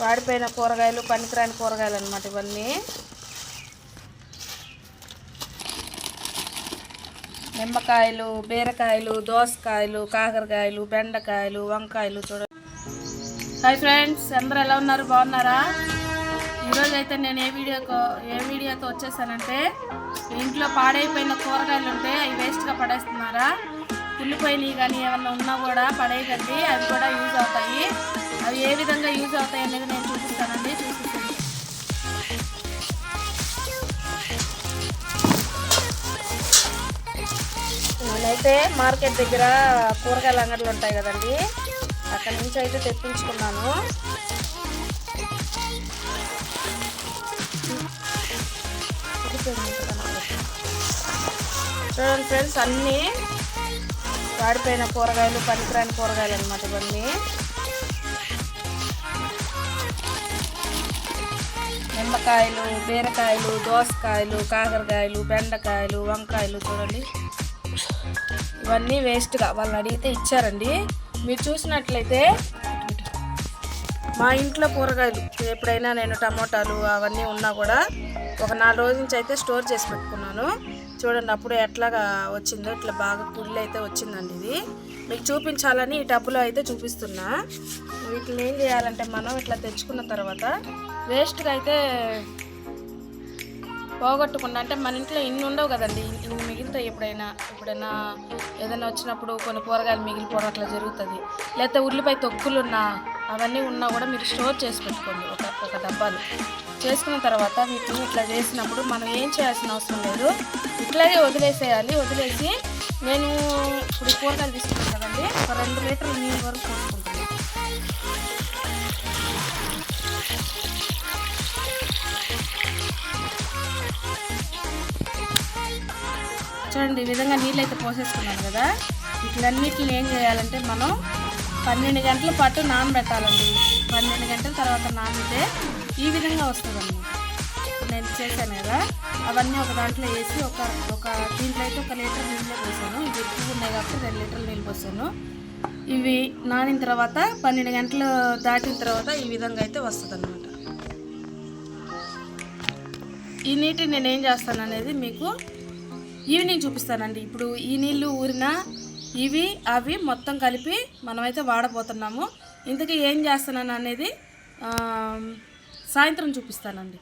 వాడిపోయిన కూరగాయలు పనికిరాని కూరగాయలు అనమాట ఇవన్నీ. నిమ్మకాయలు బీరకాయలు దోసకాయలు కాకరకాయలు బెండకాయలు వంకాయలు చూడండి హాయ్ ఫ్రెండ్స్ అందరూ ఎలా ఉన్నారు? బాగున్నారా? ఈరోజు అయితే నేను ఏ వీడియోకో ఏ వీడియోతో వచ్చేసానంటే ఇంట్లో పాడైపోయిన కూరగాయలు ఉంటే అవి వేస్ట్గా పడేస్తున్నారా? కుళ్ళిపోయినవి కానీ ఏమన్నా ఉన్నా కూడా పడేయకండి. అవి కూడా యూజ్ అవుతాయి. అవి ఏ విధంగా యూజ్ అవుతాయి అనేది నేను చూపిస్తానండి. చూపిస్తాను. నేనైతే మార్కెట్ దగ్గర కూరగాయల అంగడ్లు ఉంటాయి కదండి. అక్కడ నుంచి అయితే తెప్పించుకున్నాను. చూడండి ఫ్రెండ్స్ అన్నీ వాడిపోయిన కూరగాయలు పనికిరాని కూరగాయలు అనమాట ఇవన్నీ. నిమ్మకాయలు బీరకాయలు దోసకాయలు కాకరకాయలు బెండకాయలు వంకాయలు చూడండి. ఇవన్నీ వేస్ట్గా వాళ్ళు అడిగితే ఇచ్చారండి. మీరు చూసినట్లయితే మా ఇంట్లో కూరగాయలు ఎప్పుడైనా నేను టమోటాలు అవన్నీ ఉన్నా కూడా ఒక నాలుగు రోజుల నుంచి అయితే స్టోర్ చేసి పెట్టుకున్నాను. చూడండి అప్పుడు ఎట్లాగా వచ్చిందో ఇట్లా బాగా కుళ్ళు అయితే వచ్చిందండి ఇది. మీకు చూపించాలని ఈ టబ్బులో అయితే చూపిస్తున్నా. వీటిని ఏం చేయాలంటే మనం ఇట్లా తెచ్చుకున్న తర్వాత వేస్ట్గా అయితే పోగొట్టకుండా అంటే మన ఇంట్లో ఇన్ని ఉండవు కదండి. ఇన్ని మిగులుతాయి ఎప్పుడైనా ఎప్పుడైనా ఏదైనా వచ్చినప్పుడు కొన్ని కూరగాయలు మిగిలిపోవడం అట్లా జరుగుతుంది. లేకపోతే ఉల్లిపాయ తొక్కులున్నా అవన్నీ ఉన్నా కూడా మీరు స్టోర్ చేసి పెట్టుకోండి ఒక ఒక డబ్బాలు. చేసుకున్న తర్వాత మీకు ఇట్లా చేసినప్పుడు మనం ఏం చేయాల్సిన అవసరం లేదు. ఇట్లాగే వదిలేసేయాలి. వదిలేసి నేను ఇప్పుడు కూరగాయలు తీసుకున్నాను కదండి. ఒక రెండు లీటర్ల నీళ్ళు వరకు పోసుకుంటాను చూడండి ఈ విధంగా నీళ్ళు అయితే పోసేసుకున్నాను కదా. వీటిలన్నిటిని ఏం చేయాలంటే మనం పన్నెండు గంటల పాటు నానబెట్టాలండి పన్నెండు గంటల తర్వాత నానితే ఈ విధంగా వస్తుందండి. నేను చేశాను కదా. అవన్నీ ఒక దాంట్లో వేసి ఒక ఒక దీంట్లో అయితే ఒక లీటర్ నీళ్ళు పోసాను. ఇవి ఎక్కువ ఉన్నాయి కాబట్టి రెండు లీటర్లు నీళ్ళు పోసాను. ఇవి నానిన తర్వాత పన్నెండు గంటలు దాటిన తర్వాత ఈ విధంగా అయితే వస్తుంది ఈ నీటిని నేను ఏం చేస్తాను అనేది మీకు ఈవినింగ్ చూపిస్తానండి. ఇప్పుడు ఈ నీళ్ళు ఊరిన ఇవి అవి మొత్తం కలిపి మనమైతే వాడబోతున్నాము. ఇంతకీ ఏం చేస్తున్నాను అనేది సాయంత్రం చూపిస్తానండి.